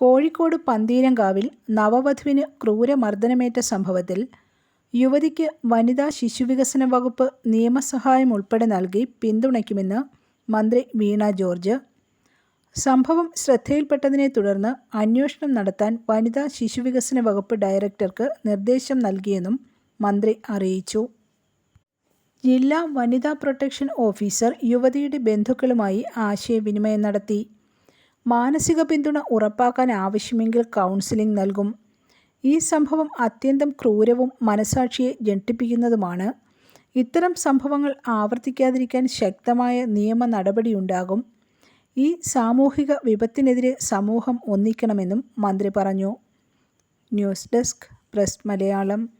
കോഴിക്കോട് പന്തീരങ്കാവിൽ നവവധുവിന് ക്രൂരമർദ്ദനമേറ്റ സംഭവത്തിൽ യുവതിക്ക് വനിതാ ശിശുവികസന വകുപ്പ് നിയമസഹായം ഉൾപ്പെടെ നൽകി പിന്തുണയ്ക്കുമെന്ന് മന്ത്രി വീണ ജോർജ്. സംഭവം ശ്രദ്ധയിൽപ്പെട്ടതിനെ തുടർന്ന് അന്വേഷണം നടത്താൻ വനിതാ ശിശുവികസന വകുപ്പ് ഡയറക്ടർക്ക് നിർദ്ദേശം നൽകിയെന്നും മന്ത്രി അറിയിച്ചു. ജില്ലാ വനിതാ പ്രൊട്ടക്ഷൻ ഓഫീസർ യുവതിയുടെ ബന്ധുക്കളുമായി ആശയവിനിമയം നടത്തി. മാനസിക പിന്തുണ ഉറപ്പാക്കാൻ ആവശ്യമെങ്കിൽ കൗൺസിലിംഗ് നൽകും. ഈ സംഭവം അത്യന്തം ക്രൂരവും മനസാക്ഷിയെ ഞെട്ടിപ്പിക്കുന്നതുമാണ്. ഇത്തരം സംഭവങ്ങൾ ആവർത്തിക്കാതിരിക്കാൻ ശക്തമായ നിയമ നടപടിയുണ്ടാകും. ഈ സാമൂഹിക വിപത്തിനെതിരെ സമൂഹം ഒന്നിക്കണമെന്നും മന്ത്രി പറഞ്ഞു. News desk press Malayalam.